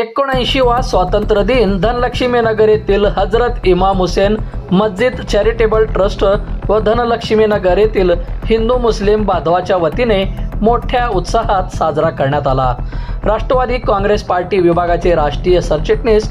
एकोणऐंशी वा स्वातंत्र्य दिन धनलक्ष्मी नगर येथील हजरत इमाम हुसेन मस्जिद चॅरिटेबल ट्रस्ट व धनलक्ष्मी नगर येथील हिंदू मुस्लिम बांधवाच्या वतीने मोठ्या उत्साहात साजरा करण्यात आला. राष्ट्रवादी काँग्रेस पार्टी विभागाचे राष्ट्रीय सरचिटणीस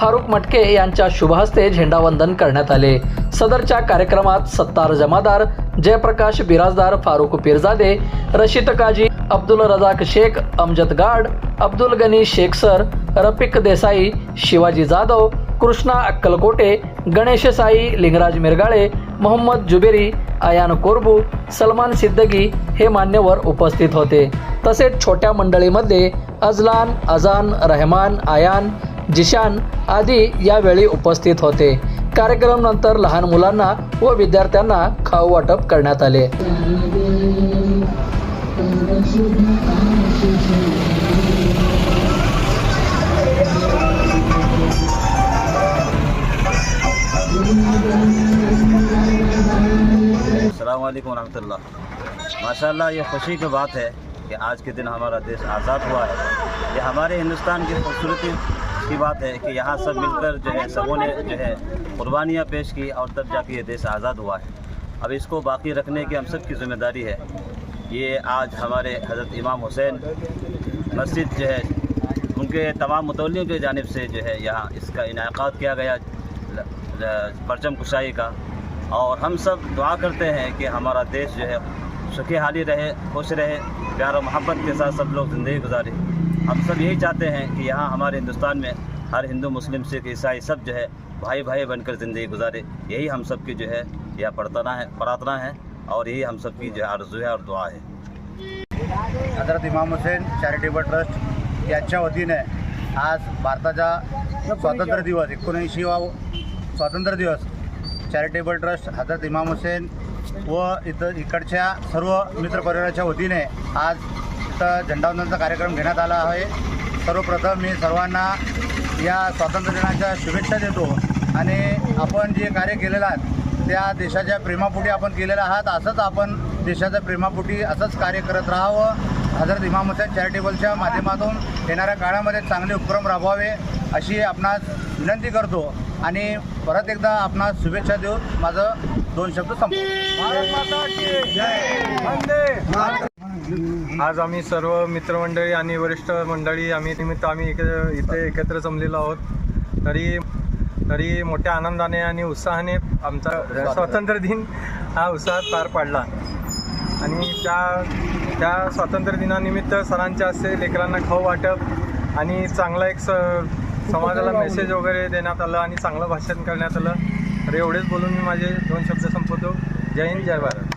फारुख मटके यांच्या शुभहस्ते झेंडावंदन करण्यात आले. सदरच्या कार्यक्रमात सत्तार जमादार जयप्रकाश बिराजदार फारुख पिरजादे रशीद काजी अब्दुल रजाक शेख अमजद गाड अब्दुल गनी शेख सर रफिक देसाई शिवाजी जाधव कृष्णा अक्कलकोटे गणेश साई लिंगराज मिरगाळे मोहम्मद जुबेरी आयान कोरबू सलमान सिद्दगी हे मान्यवर उपस्थित होते. तसेच छोट्या मंडळीमध्ये अजलान अजान रहमान आयान जिशान आदी यावेळी उपस्थित होते. कार्यक्रम नंतर लहान मुलांना व विद्यार्थ्यांना खाऊ वाटप करण्यात आले. माशाल्लाह, ये खुशी की बात है कि आज के दिन हमारा देश आज़ाद हुआ है। ये हमारे हिंदुस्तान की खूबसूरती की बात है कि यहाँ सब मिलकर जो है सबों ने जो है कुर्बानियाँ पेश की और तब जाके ये देश आज़ाद हुआ है। अब इसको बाकी रखने की हम सब की ज़िम्मेदारी है। ये आज हमारे हज़रत इमाम हुसैन मस्जिद जो है, उनके तमाम मुतलियों की जानब से जो है यहाँ इसका इनका किया गया परचम कुशाई का। और हम सब दुआ करते हैं कि हमारा देश जो है सुखी हाली रहे, खुश रहे, प्यार और मोहब्बत के साथ सब लोग ज़िंदगी गुजारें। हम सब यही चाहते हैं कि यहाँ हमारे हिंदुस्तान में हर हिंदू मुस्लिम सिख ईसाई सब जो है भाई भाई बनकर ज़िंदगी गुजारे। यही हम सब की जो है यह प्रार्थना है प्रार्थना है और यही हम सब की जो है आरजू है और दुआ है। हजरत इमाम हुसेन चॅरिटेबल ट्रस्ट यांच्या वतीने आज भारताचा स्वातंत्र्य दिवस एकोणऐंशीवा स्वातंत्र्य दिवस। चॅरिटेबल ट्रस्ट हजरत इमाम हुसेन व इथं इकडच्या सर्व मित्रपरिवाराच्या वतीने आज इथं झेंडावंदनचा कार्यक्रम घेण्यात आला आहे. सर्वप्रथम मी सर्वांना या स्वातंत्र्य दिनाच्या शुभेच्छा देतो. आणि आपण जे कार्य केलेलं आहात त्या देशाच्या प्रेमापुटी आपण केलेलं आहात. असंच आपण देशाच्या प्रेमापुटी असंच कार्य करत राहावं. हजरत इमाम हुसेन चॅरिटेबलच्या माध्यमातून येणाऱ्या काळामध्ये चांगले उपक्रम राबवावे अशी आपणास विनंती करतो. आणि परत एकदा आपणास शुभेच्छा देऊन माझं दोन शब्द संपतो आज आम्ही सर्व मित्रमंडळी आणि वरिष्ठ मंडळी आम्ही निमित्त आम्ही एक इथे एकत्र जमलेलो आहोत. तरी तरी मोठ्या आनंदाने आणि उत्साहाने आमचा स्वातंत्र्य दिन हा उत्साहात पार पाडला. आणि त्या त्या स्वातंत्र्य दिनानिमित्त सरांच्या हस्ते लेकरांना खाऊ वाटप आणि चांगला एक स समाजाला मेसेज वगैरे देण्यात आलं आणि चांगलं भाषण करण्यात आलं. तर एवढेच बोलून मी माझे दोन शब्द संपवतो. जय हिंद जय भारत.